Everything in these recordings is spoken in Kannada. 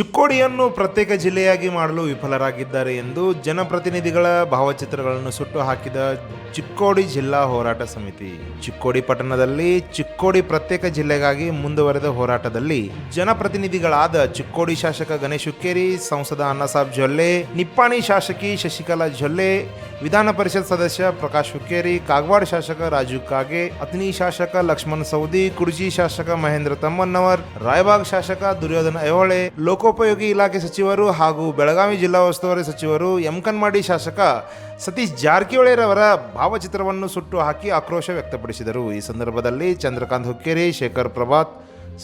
ಚಿಕ್ಕೋಡಿಯನ್ನು ಪ್ರತ್ಯೇಕ ಜಿಲ್ಲೆಯಾಗಿ ಮಾಡಲು ವಿಫಲರಾಗಿದ್ದಾರೆ ಎಂದು ಜನಪ್ರತಿನಿಧಿಗಳ ಭಾವಚಿತ್ರಗಳನ್ನು ಸುಟ್ಟು ಹಾಕಿದ ಚಿಕ್ಕೋಡಿ ಜಿಲ್ಲಾ ಹೋರಾಟ ಸಮಿತಿ. ಚಿಕ್ಕೋಡಿ ಪಟ್ಟಣದಲ್ಲಿ ಚಿಕ್ಕೋಡಿ ಪ್ರತ್ಯೇಕ ಜಿಲ್ಲೆಗಾಗಿ ಮುಂದುವರೆದ ಹೋರಾಟದಲ್ಲಿ ಜನಪ್ರತಿನಿಧಿಗಳಾದ ಚಿಕ್ಕೋಡಿ ಶಾಸಕ ಗಣೇಶ್ ಹುಕ್ಕೇರಿ, ಸಂಸದ ಅನ್ನಸಾಬ್ ಜೊಲ್ಲೆ, ನಿಪ್ಪಾಣಿ ಶಾಸಕಿ ಶಶಿಕಲಾ ಜೊಲ್ಲೆ ವಿಧಾನ ಪರಿಷತ್ ಸದಸ್ಯ ಪ್ರಕಾಶ್ ಹುಕ್ಕೇರಿ, ಕಾಗವಾಡ ಶಾಸಕ ರಾಜು ಕಾಗೆ ಅತ್ನಿ ಶಾಸಕ ಲಕ್ಷ್ಮಣ್ ಸೌದಿ ಕುರ್ಜಿ ಶಾಸಕ ಮಹೇಂದ್ರ ತಮ್ಮನ್ನವರ್, ರಾಯಬಾಗ್ ಶಾಸಕ ದುರ್ಯೋಧನ ಐಹೊಳೆ, ಲೋಕೋಪಯೋಗಿ ಇಲಾಖೆ ಸಚಿವರು ಹಾಗೂ ಬೆಳಗಾವಿ ಜಿಲ್ಲಾ ಉಸ್ತುವಾರಿ ಸಚಿವರು ಎಂಕನ್ಮಾಡಿ ಶಾಸಕ ಸತೀಶ್ ಜಾರಕಿಹೊಳಿರವರ ಭಾವಚಿತ್ರವನ್ನು ಸುಟ್ಟು ಹಾಕಿ ಆಕ್ರೋಶ ವ್ಯಕ್ತಪಡಿಸಿದರು. ಈ ಸಂದರ್ಭದಲ್ಲಿ ಚಂದ್ರಕಾಂತ್ ಹುಕ್ಕೇರಿ, ಶೇಖರ್ ಪ್ರಭಾತ್,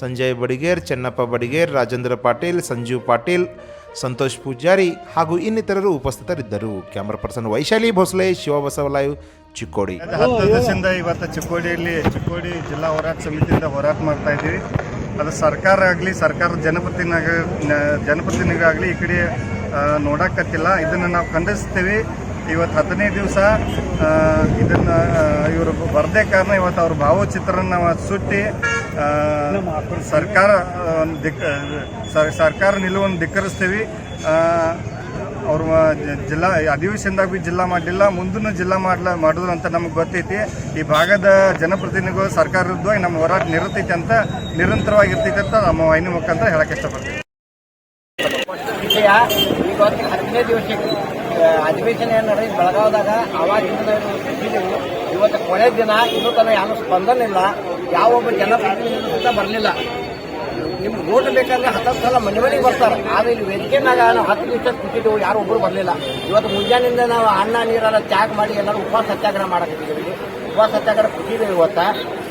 ಸಂಜಯ್ ಬಡಿಗೇರ್, ಚೆನ್ನಪ್ಪ ಬಡಿಗೇರ್, ರಾಜೇಂದ್ರ ಪಾಟೀಲ್ ಸಂಜೀವ್ ಪಾಟೀಲ್ ಸಂತೋಷ್ ಪೂಜಾರಿ ಹಾಗೂ ಇನ್ನಿತರರು ಉಪಸ್ಥಿತರಿದ್ದರು. Camera person Vaishali Bhosale live Chikkodi. ಹತ್ತು ದಿವಸದಿಂದ ಇವತ್ತು ಚಿಕ್ಕೋಡಿಯಲ್ಲಿ ಚಿಕ್ಕೋಡಿ ಜಿಲ್ಲಾ ಹೋರಾಟ ಸಮಿತಿಯಿಂದ ಹೋರಾಟ ಮಾಡ್ತಾ ಇದ್ದೀವಿ. ಅದು ಸರ್ಕಾರ ಆಗಲಿ ಸರ್ಕಾರದ ಜನಪ್ರತಿನಿಧಿ ಜನಪ್ರತಿನಿಧಿಗಾಗಲಿ ಈ ಕಡೆ ನೋಡಕ್ಕತ್ತಿಲ್ಲ ಇದನ್ನು ನಾವು ಖಂಡಿಸ್ತೀವಿ. ಇವತ್ತು ಹತ್ತನೇ ದಿವಸ ಇದನ್ನು ಇವರು ಬರದೇ ಕಾರಣ ಇವತ್ತು ಅವ್ರ ಭಾವಚಿತ್ರನ ಸುಟ್ಟಿ ಸರ್ಕಾರ ದಿಕ್ ಸರ್- ಸರ್ಕಾರ ನಿಲುವನ್ನು ಧಿಕ್ಕರಿಸ್ತೀವಿ. ಅವ್ರ ಜಿಲ್ಲಾ ಅಧಿವೇಶನದಾಗ ಭೀ ಜಿಲ್ಲಾ ಮಾಡಲಿಲ್ಲ ಮುಂದೂ ಜಿಲ್ಲಾ ಮಾಡ್ಲ, ಮಾಡಿದ್ರು ಅಂತ ನಮಗೆ ಗೊತ್ತೈತಿ. ಈ ಭಾಗದ ಜನಪ್ರತಿನಿಧಿಗಳು ಸರ್ಕಾರದ್ದು ನಮ್ಮ ಹೋರಾಟ ನಿರತೈತಿ ಅಂತ ನಿರಂತರವಾಗಿರ್ತೈತಿ ಅಂತ ನಮ್ಮ ವಾಹಿನಿ ಮುಖಾಂತರ ಹೇಳಕ್ಕೆ ಇಷ್ಟಪಡ್ತೀವಿ ವಿಷಯ ಇವತ್ತು ಹತ್ತನೇ ದಿವಸಕ್ಕೆ ಅಧಿವೇಶನ ಏನು ನಡೆದ ಬೆಳಗಾವದಾಗ, ಆವಾಗ ಇವತ್ತು ಕೊನೆ ದಿನ, ಇನ್ನೂ ತನಕ ಯಾರು ಸ್ಪಂದನೆ ಇಲ್ಲ ಯಾವೊಬ್ಬ ಜನಪ್ರತಿನಿಧಿ ಬರಲಿಲ್ಲ. ನಿಮ್ಗೆ ಓಟ್ ಬೇಕಂದ್ರೆ ಹತ್ತತ್ತು ಸಲ ಮನೆ ಬರ್ತಾರೆ. ಆದ್ರೆ ಇಲ್ಲಿ ವೇದಿಕೆ ನಾವು ಹತ್ತು ನಿಮಿಷ ಕೂತಿದ್ದೆವು, ಯಾರು ಒಬ್ಬರು ಬರಲಿಲ್ಲ. ಇವತ್ತು ಮುಂಜಾನೆಯಿಂದ ನಾವು ಅನ್ನ, ನೀರೆಲ್ಲ ತ್ಯಾಗ ಮಾಡಿ ಎಲ್ಲರೂ ಉಪವಾಸ ಸತ್ಯಾಗ್ರಹ ಮಾಡಕತ್ತಿದ್ದೀವಿ. ಉಪವಾಸ ಸತ್ಯಾಗ್ರಹ ಕೂತಿದ್ದೇವೆ ಇವತ್ತ.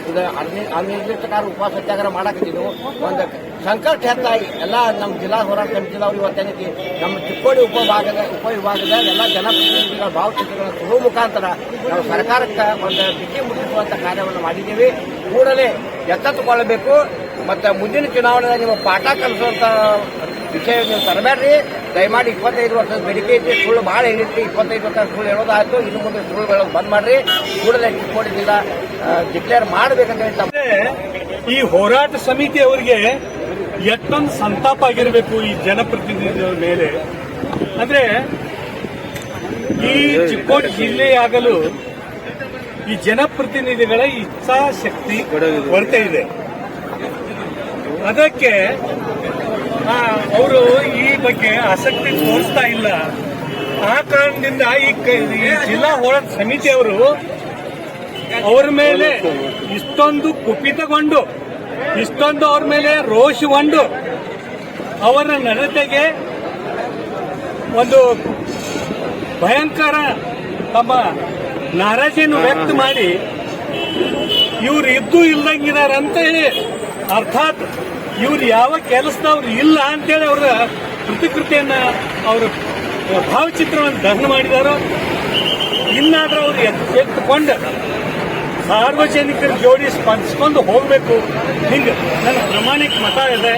ಇದು ಅನಿ- ಅನಿರ್ದಿಷ್ಟಕಾರ ಉಪವಾಸ ಸತ್ಯಾಗ್ರಹ ಮಾಡಕತ್ತಿದ್ದೆವು ಒಂದು ಸಂಕಷ್ಟ ಹೆಚ್ಚಾಗಿ ಎಲ್ಲ ನಮ್ಮ ಜಿಲ್ಲಾ ಹೋರಾಟ ಸಮಿತಿದವರು ಇವತ್ತೇನೈತಿ ನಮ್ಮ ಚಿಕ್ಕೋಡಿ ಉಪಭಾಗದ ಉಪವಿಭಾಗದ ಎಲ್ಲ ಜನಪ್ರತಿನಿಧಿಗಳ ಭಾವಚಿತ್ರಗಳ ಸುಳು ಮುಖಾಂತರ ನಾವು ಸರ್ಕಾರಕ್ಕೆ ಒಂದು ಬಿಗಿ ಮುಟ್ಟಿಸುವಂತ ಕಾರ್ಯವನ್ನು ಮಾಡಿದ್ದೀವಿ. ಕೂಡಲೇ ಎಚ್ಚೆತ್ತುಕೊಳ್ಳಬೇಕು ಮತ್ತು ಮುಂದಿನ ಚುನಾವಣೆಯಲ್ಲಿ ನೀವು ಪಾಠ ಕಲಿಸುವಂತ ವಿಷಯ ನೀವು ತರಬೇಡ್ರಿ. ದಯಮಾಡಿ ಇಪ್ಪತ್ತೈದು ವರ್ಷದ ಬೇಡಿಕೆ ಐತಿ. ಸುಳ್ಳು ಭಾಳ ಹೇಳಿದ್ರಿ ಇಪ್ಪತ್ತೈದು ವರ್ಷ ಸುಳ್ಳು ಹೇಳೋದಾಯ್ತು. ಇನ್ನು ಮುಂದೆ ಸುಳ್ಳು ಹೇಳೋದು ಬಂದ್ ಮಾಡ್ರಿ. ಕೂಡಲೇ ಚಿಕ್ಕೋಡಿ ಜಿಲ್ಲಾ ಡಿಕ್ಲೇರ್ ಮಾಡಬೇಕಂತ ಈ ಹೋರಾಟ ಸಮಿತಿ ಅವರಿಗೆ ಎಷ್ಟೊಂದು ಸಂತಾಪ ಆಗಿರಬೇಕು ಈ ಜನಪ್ರತಿನಿಧಿಗಳ ಮೇಲೆ. ಅಂದ್ರೆ ಈ ಚಿಕ್ಕೋಡಿ ಜಿಲ್ಲೆಯಾಗಲು ಈ ಜನಪ್ರತಿನಿಧಿಗಳ ಇಚ್ಛಾಶಕ್ತಿ ಕೊರತೆ ಇದೆ. ಅದಕ್ಕೆ ಅವರು ಈ ಬಗ್ಗೆ ಆಸಕ್ತಿ ತೋರಿಸ್ತಾ ಇಲ್ಲ. ಆ ಕಾರಣದಿಂದ ಈ ಜಿಲ್ಲಾ ಹೋರಾಟ ಸಮಿತಿಯವರು ಅವರ ಮೇಲೆ ಇಷ್ಟೊಂದು ಕುಪಿತಗೊಂಡು, ಇಷ್ಟೊಂದು ಅವ್ರ ಮೇಲೆ ರೋಷಗೊಂಡು ಅವರ ನಡತೆಗೆ ಒಂದು ಭಯಂಕರ ತಮ್ಮ ನಾರಾಜಿಯನ್ನು ವ್ಯಕ್ತ ಮಾಡಿ, ಇವ್ರು ಇದ್ದು ಇಲ್ದಂಗಿದಾರೆ ಅಂತ ಹೇಳಿ ಅರ್ಥಾತ್ ಇವ್ರು ಯಾವ ಕೆಲಸದವ್ರು ಇಲ್ಲ ಅಂತೇಳಿ ಅವರ ಪ್ರತಿಕೃತಿಯನ್ನ ಅವರು ಭಾವಚಿತ್ರವನ್ನು ದಹನ ಮಾಡಿದಾರೋ, ಇನ್ನಾದ್ರೂ ಅವ್ರು ಎತ್ತ ಎತ್ತುಕೊಂಡು ಸಾರ್ವಜನಿಕರ ಜೋಡಿ ಸ್ಪಂದಿಸ್ಕೊಂಡು ಹೋಗಬೇಕು. ಹಿಂಗೆ ನನ್ನ ಪ್ರಮಾಣಿಕ ಮತ ಇದೆ.